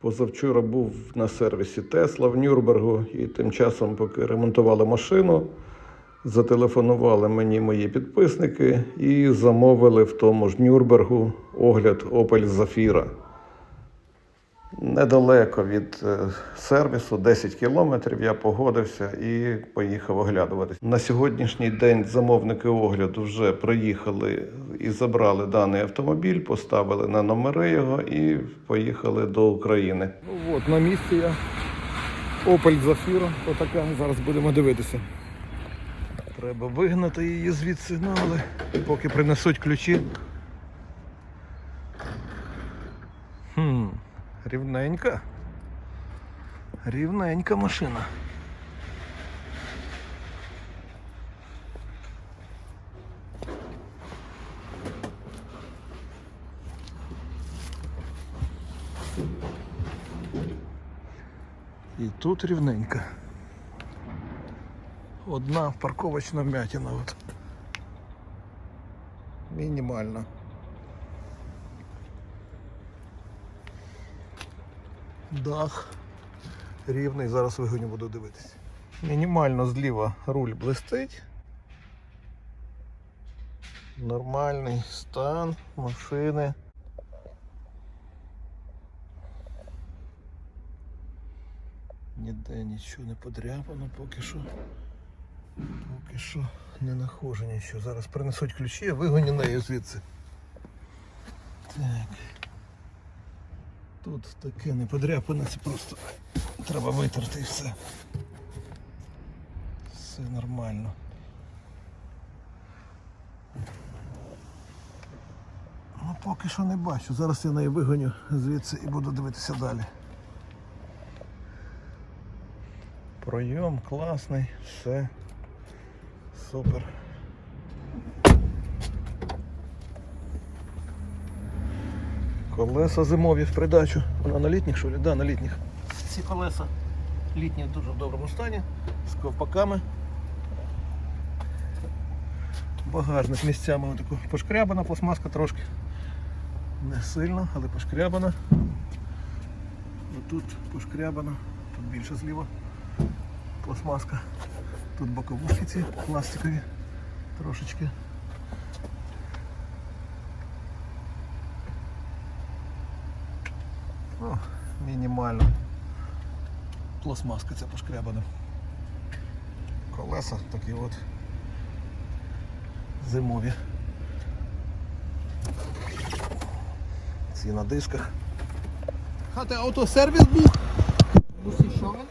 Позавчора був на сервісі Тесла в Нюрнбергу і тим часом, поки ремонтували машину, зателефонували мені мої підписники і замовили в тому ж Нюрнбергу огляд Opel Zafira. Недалеко від е, сервісу, 10 кілометрів, я погодився і поїхав оглядуватись. На сьогоднішній день замовники огляду вже приїхали і забрали даний автомобіль, поставили на номери його і поїхали до України. Ну от, на місці я. Opel Zafira, отака, зараз будемо дивитися. Треба вигнати її звідси, ну але поки принесуть ключі. Хм, рівненька. Рівненька машина. І тут рівненька. Одна парковочна вмятина. От. Мінімальна. Дах рівний, зараз вигоню буду дивитися. Мінімально зліва руль блистить. Нормальний стан машини. Ніде нічого не подряпано поки що. Поки що не нахожу нічого. Зараз принесуть ключі, я вигоню нею звідси. Так. Тут таке не подряпане, це просто треба витерти і все. Все нормально. Ну поки що не бачу. Зараз я неї вигоню звідси і буду дивитися далі. Пройом класний, все. Супер. Колеса зимові в придачу. Вона на літніх, що ли? Да, на літніх. Ці колеса літні в дуже в доброму стані, з ковпаками. Багажник місцями отаку пошкрябана, пластмаска трошки. Не сильно, але пошкрябана. Тут пошкрябана, тут більше зліва пластмаска. Тут боковушки ці пластикові трошечки. Ну, мінімально. Пластмаска ця пошкрябана. Колеса такі от зимові. Ці на дисках. Muss ich schauen?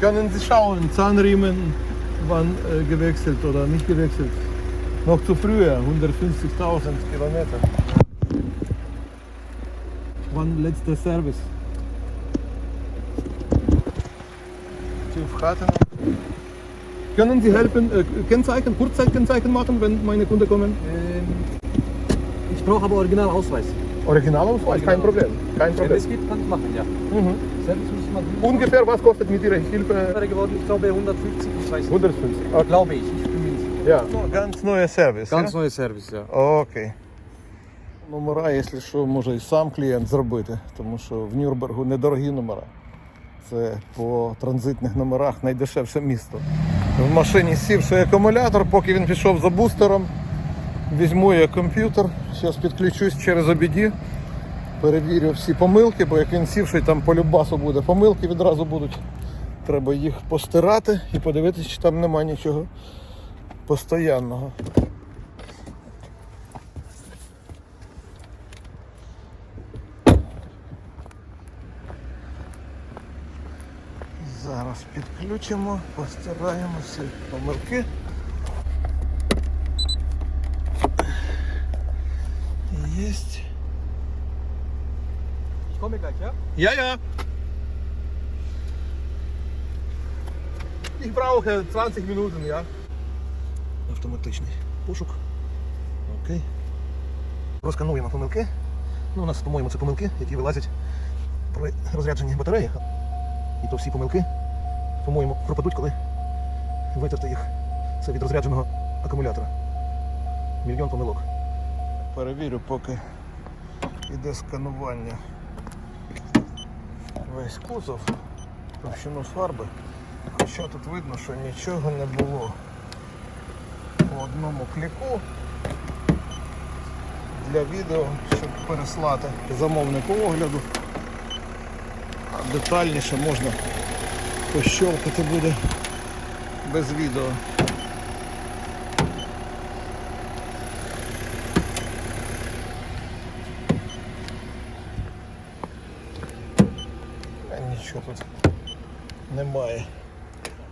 Können Sie schauen, Zahnriemen wann äh, gewechselt oder nicht gewechselt? Noch zu früher, 150.000 Kilometer. wann letzter Service. Tiefkarte. Können Sie helfen, äh, Kennzeichen, Kurzzeitkennzeichen machen, wenn meine Kunden kommen? Ähm, ich brauche aber Originalausweis. Originalausweis? Original Kein Problem. Kein Problem. Wenn es geht, kann ich machen, ja. Mhm. Muss ich. Ungefähr was kostet mit Ihrer Hilfe? Ich glaube 150, ich weiß nicht. 150. Okay. Glaube ich, ich bin mir Ja. Ganz neuer Service. Ganz ja? neuer Service, ja. Okay. Номера, якщо що, може і сам клієнт зробити, тому що в Нюрнбергу недорогі номера. Це по транзитних номерах найдешевше місто. В машині сівши акумулятор, поки він пішов за бустером, візьму я комп'ютер, зараз підключусь через обіді, перевірю всі помилки, бо як він сівший, там по любасу буде помилки відразу будуть. Треба їх постирати і подивитися, чи там нема нічого постоянного. Зараз підключимо, постираємо всі помилки. Єсть. Ja. Ich brauche 20 Minuten, ja. Автоматичний пошук. Окей. Розкануємо помилки. Ну, у нас, по-моєму, це помилки, які вилазять при розрядженні батареї. І то всі помилки, по-моєму, пропадуть, коли витерти їх. Це від розрядженого акумулятора. Мільйон помилок. Перевірю, поки йде сканування. весь кузов, товщину фарби. Хоча тут видно, що нічого не було. По одному кліку для відео, щоб переслати замовнику огляду. Детальніше можна пощелкати буде без відео. Нічого тут немає.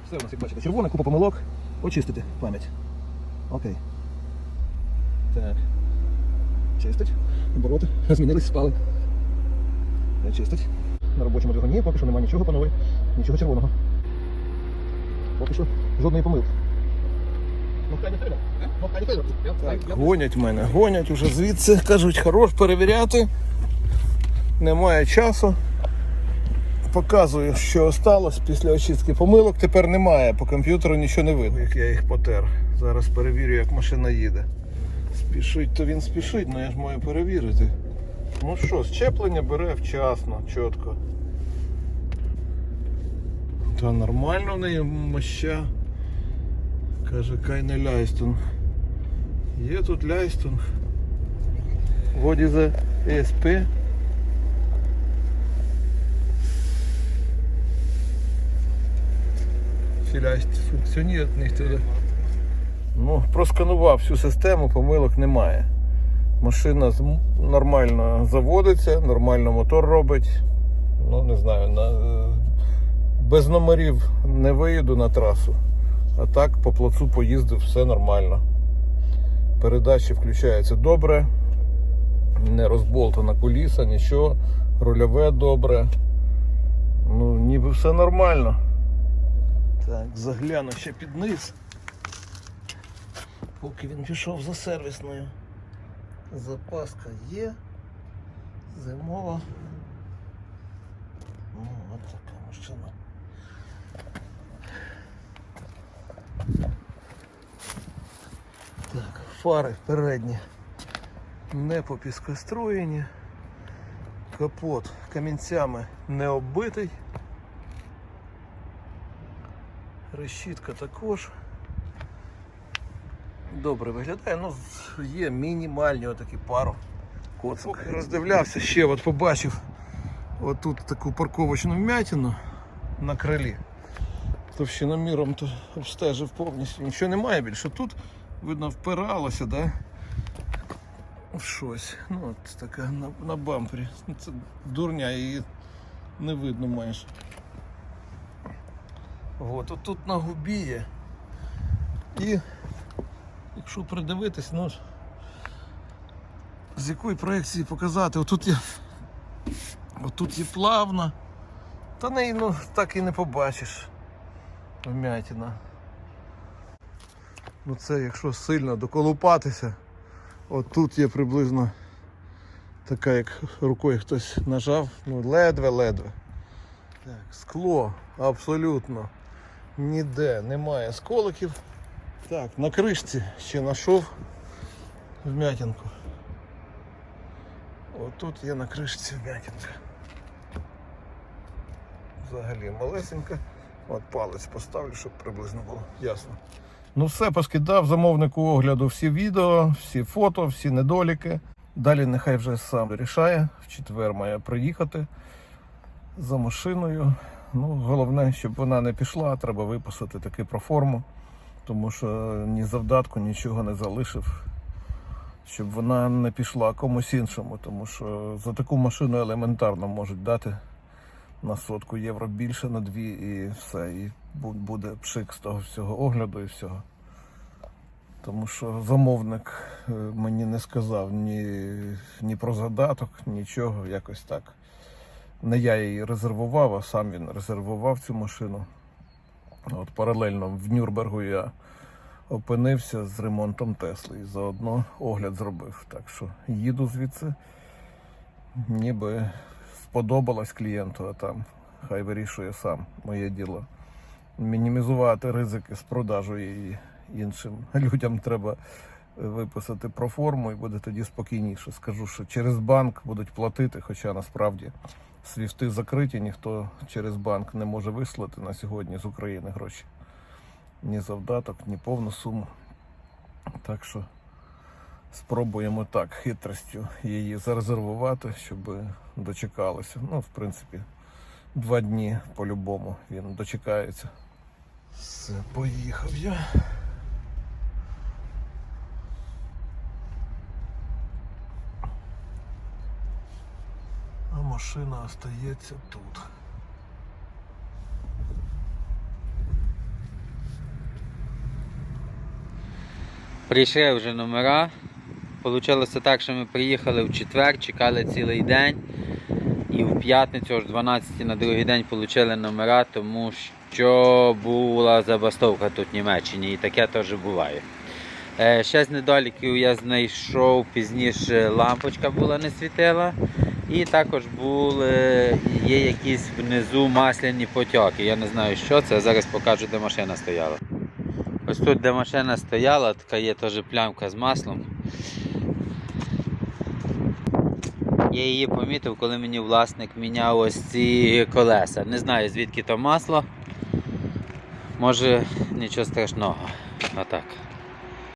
Все у нас, як бачите, червона, купа помилок. Очистити пам'ять. Окей. Так. Чистить. Обороти. Змінились, спали. Чистить. На робочому двигуні поки що немає нічого, панове. Нічого червоного. Поки що жодної помилки. Ну, фейдер. Ну, Так, гонять мене, гонять уже звідси, кажуть, хорош перевіряти. Немає часу. Показую, що осталось після очистки помилок. Тепер немає, по комп'ютеру нічого не видно, як я їх потер. Зараз перевірю, як машина їде. Спішить, то він спішить, але я ж маю перевірити. Ну що, щеплення бере вчасно, чітко. Та нормально в неї моща. Каже, кайне ляйстунг. Є тут ляйстунг. Is the ESP? Vielleicht funktioniert nicht, oder? Ну, просканував всю систему, помилок немає. Машина нормально заводиться, нормально мотор робить. Ну, не знаю, на, е, без номерів не виїду на трасу. А так по плацу поїздив, все нормально. Передачі включаються добре, не розболтана куліса, нічого, рульове добре. Ну, ніби все нормально. Так, загляну ще під низ. Поки він пішов за сервісною. Запаска є. Зимова. Ну, от така машина. Так, фари передні не попіскоструєні. Капот камінцями не оббитий. Решітка також. Добре виглядає, ну є мінімальні отакі пару коцок. Роздивлявся ще, от побачив отут таку парковочну вмятину на крилі. Товщиноміром то обстежив повністю. Нічого немає більше. Тут, видно, впиралося, да? в щось. Ну, от така на, на бампері. Ну, Це дурня, її не видно майже. От тут на губі є. І якщо придивитись, ну з якої проекції показати, отут є. Отут є плавна. Та неї ну так і не побачиш. Вмятина. Ну це якщо сильно доколупатися, отут є приблизно така, як рукою хтось нажав, ну ледве-ледве. Так, скло абсолютно ніде немає сколиків. Так, на кришці ще знайшов вмятинку. Отут є на кришці вмятинка. Взагалі малесенька. От палець поставлю, щоб приблизно було ясно. Ну все, поскидав замовнику огляду всі відео, всі фото, всі недоліки. Далі нехай вже сам вирішає. В четвер має приїхати за машиною. Ну, головне, щоб вона не пішла, треба виписати таки про форму, тому що ні завдатку, нічого не залишив, щоб вона не пішла комусь іншому, тому що за таку машину елементарно можуть дати на сотку євро більше, на дві і все. І буде пшик з того всього огляду і всього. Тому що замовник е, мені не сказав ні, ні про задаток, нічого, якось так. Не я її резервував, а сам він резервував цю машину. От паралельно в Нюрнбергу я опинився з ремонтом Тесли і заодно огляд зробив. Так що їду звідси, ніби сподобалось клієнту, а там хай вирішує сам моє діло. Мінімізувати ризики з продажу її іншим людям треба виписати про форму і буде тоді спокійніше. Скажу, що через банк будуть платити, хоча насправді свіфти закриті, ніхто через банк не може вислати на сьогодні з України гроші. Ні завдаток, ні повну суму. Так що спробуємо так хитростю її зарезервувати, щоб дочекалося. Ну, в принципі, два дні по-любому він дочекається. Все, поїхав я. А машина остається тут. Прийшли вже номера. Получилося так, що ми приїхали в четвер, чекали цілий день. І в п'ятницю, аж 12 на другий день, отримали номера, тому що була забастовка тут в Німеччині, і таке теж буває. Е, Ще з недоліків я знайшов пізніше лампочка була не світила. І також були, є якісь внизу масляні потьоки. Я не знаю, що це. Зараз покажу, де машина стояла. Ось тут, де машина стояла, така є теж плямка з маслом. Я її помітив, коли мені власник міняв ось ці колеса. Не знаю звідки то масло. Може нічого страшного. Отак.